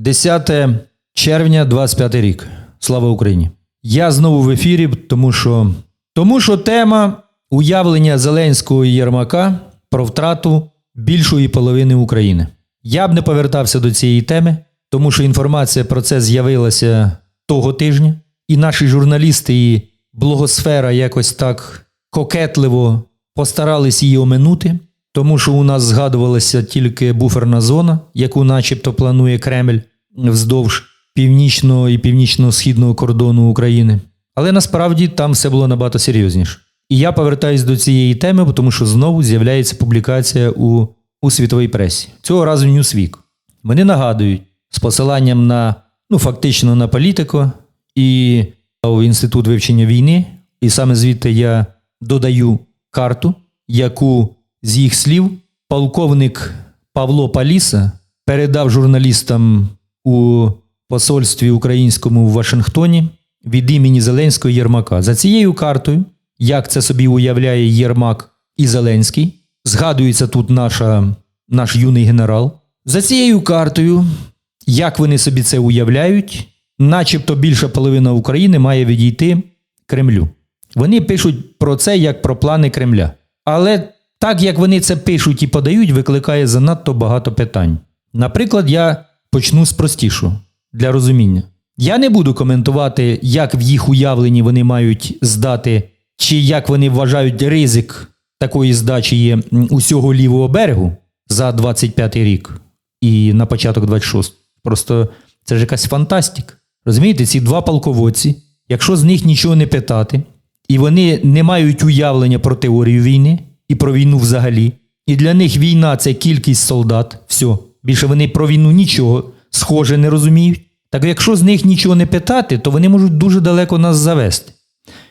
10 червня, 25 рік. Слава Україні! Я знову в ефірі, тому що, тому що тема уявлення Зеленського і Єрмака про втрату більшої половини України. Я б не повертався до цієї теми, тому що інформація про це з'явилася того тижня, і наші журналісти і блогосфера якось так кокетливо постарались її оминути, тому що у нас згадувалася тільки буферна зона, яку начебто планує Кремль вздовж північного і північно-східного кордону України. Але насправді там все було набагато серйозніше. І я повертаюсь до цієї теми, тому що знову з'являється публікація у, у світовій пресі. Цього разу Newsweek. Вони нагадують з посиланням на ну, фактично на політику і інститут вивчення війни. І саме звідти я додаю карту, яку з їх слів полковник Павло Паліса передав журналістам у посольстві українському в Вашингтоні від імені Зеленського Єрмака. За цією картою, як це собі уявляє Єрмак і Зеленський, згадується тут наша, наш юний генерал. За цією картою, як вони собі це уявляють, начебто більша половина України має відійти Кремлю. Вони пишуть про це як про плани Кремля. Але так як вони це пишуть і подають, викликає занадто багато питань. Наприклад, я почну з простішого для розуміння. Я не буду коментувати, як в їх уявленні вони мають здати, чи як вони вважають ризик такої здачі є усього лівого берегу за 25 рік і на початок 26. Просто це ж якась фантастика. Розумієте, ці два полководці, якщо з них нічого не питати, і вони не мають уявлення про теорію війни і про війну взагалі. І для них війна це кількість солдат. Все. Більше вони про війну нічого схоже не розуміють. Так якщо з них нічого не питати, то вони можуть дуже далеко нас завести.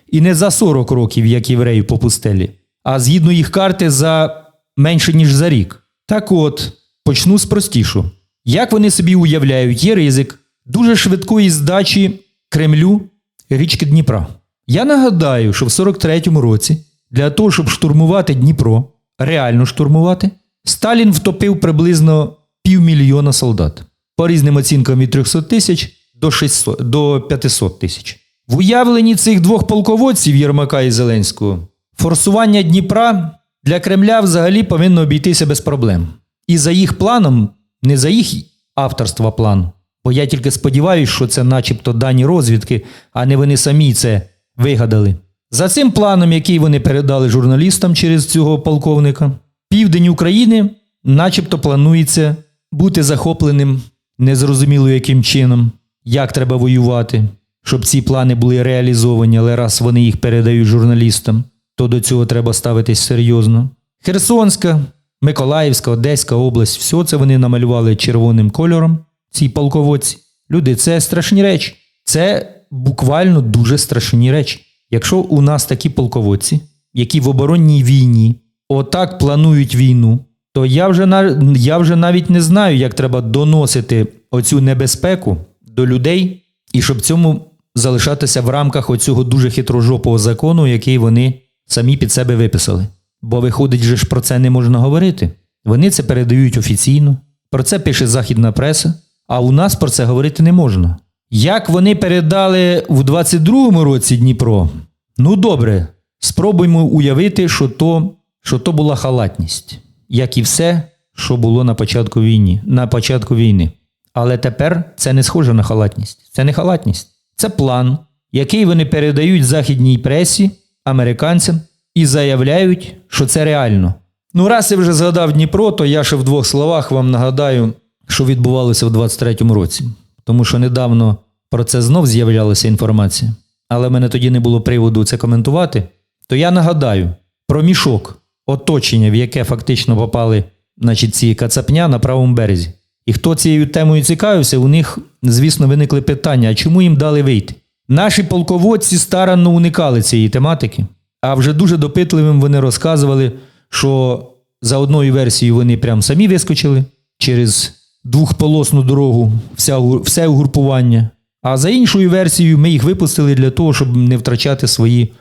І не за 40 років, як євреїв по пустелі, а згідно їх карти за менше, ніж за рік. Так от, почну з простішого. Як вони собі уявляють, є ризик дуже швидкої здачі Кремлю річки Дніпра. Я нагадаю, що в 43-му році для того, щоб штурмувати Дніпро, реально штурмувати, Сталін втопив приблизно півмільйона солдат. По різним оцінкам від 300 тисяч до, 600, до 500 тисяч. В уявленні цих двох полководців Єрмака і Зеленського форсування Дніпра для Кремля взагалі повинно обійтися без проблем. І за їх планом, не за їх авторства плану, бо я тільки сподіваюся, що це начебто дані розвідки, а не вони самі це вигадали. За цим планом, який вони передали журналістам через цього полковника, південь України начебто планується бути захопленим незрозуміло яким чином, як треба воювати, щоб ці плани були реалізовані, але раз вони їх передають журналістам, то до цього треба ставитись серйозно. Херсонська, Миколаївська, Одеська область, все це вони намалювали червоним кольором, ці полководці. Люди, це страшні речі. Це буквально дуже страшні речі. Якщо у нас такі полководці, які в оборонній війні отак планують війну, то я вже, я вже навіть не знаю, як треба доносити оцю небезпеку до людей, і щоб цьому залишатися в рамках оцього дуже хитрожопого закону, який вони самі під себе виписали. Бо виходить, же ж про це не можна говорити. Вони це передають офіційно, про це пише західна преса, а у нас про це говорити не можна. Як вони передали в 22-му році Дніпро? Ну добре, спробуймо уявити, що то, що то була халатність, як і все, що було на початку війни, на початку війни. Але тепер це не схоже на халатність. Це не халатність. Це план, який вони передають західній пресі, американцям, і заявляють, що це реально. Ну, раз я вже згадав Дніпро, то я ще в двох словах вам нагадаю, що відбувалося в 23-му році. Тому що недавно про це знов з'являлася інформація, але в мене тоді не було приводу це коментувати. То я нагадаю про мішок, оточення, в яке фактично попали значить, ці кацапня на правому березі. І хто цією темою цікавився, у них, звісно, виникли питання: а чому їм дали вийти? Наші полководці старанно уникали цієї тематики, а вже дуже допитливим вони розказували, що за одною версією вони прям самі вискочили через двохполосну дорогу, вся, все угрупування. А за іншою версією, ми їх випустили для того, щоб не втрачати свої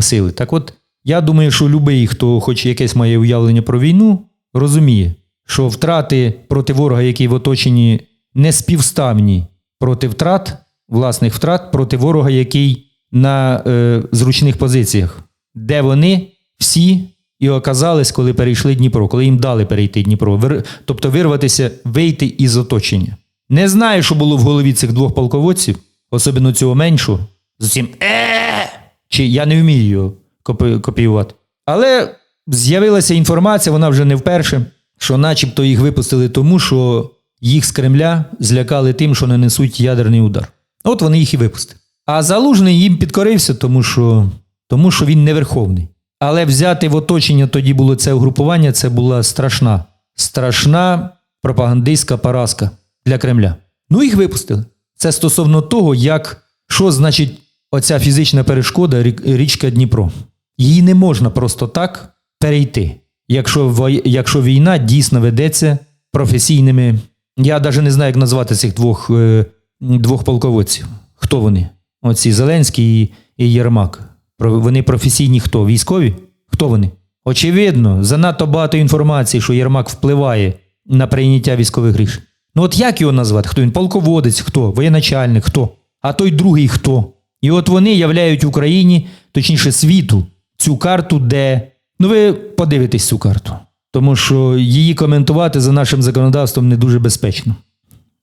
сили. Так от, я думаю, що любий, хто хоч якесь має уявлення про війну, розуміє, що втрати проти ворога, який в оточенні неспівставні проти втрат, власних втрат проти ворога, який на е, зручних позиціях, де вони? Всі. І оказались, коли перейшли Дніпро, коли їм дали перейти Дніпро, вир, тобто вирватися, вийти із оточення. Не знаю, що було в голові цих двох полководців, особливо цього меншого, з цим е! Чи я не вмію його копі- копіювати. Але з'явилася інформація, вона вже не вперше, що начебто їх випустили тому, що їх з Кремля злякали тим, що нанесуть ядерний удар. От вони їх і випустили. А залужний їм підкорився, тому що, тому що він не верховний. Але взяти в оточення тоді було це угрупування, це була страшна, страшна пропагандистська поразка для Кремля. Ну, їх випустили. Це стосовно того, як, що значить оця фізична перешкода річка Дніпро. Її не можна просто так перейти, якщо, якщо війна дійсно ведеться професійними. Я навіть не знаю, як назвати цих двох, е, двох полководців. Хто вони? Оці Зеленський і, і Єрмак. Вони професійні хто? Військові? Хто вони? Очевидно, занадто багато інформації, що Єрмак впливає на прийняття військових рішень. Ну от як його назвати? Хто він? Полководець, хто? Воєначальник, хто? А той другий хто? І от вони являють Україні, точніше світу, цю карту, де. Ну, ви подивитесь цю карту. Тому що її коментувати за нашим законодавством не дуже безпечно.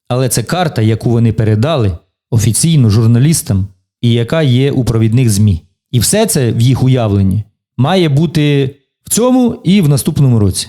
Але це карта, яку вони передали офіційно журналістам, і яка є у провідних ЗМІ. І все це в їх уявленні має бути в цьому і в наступному році.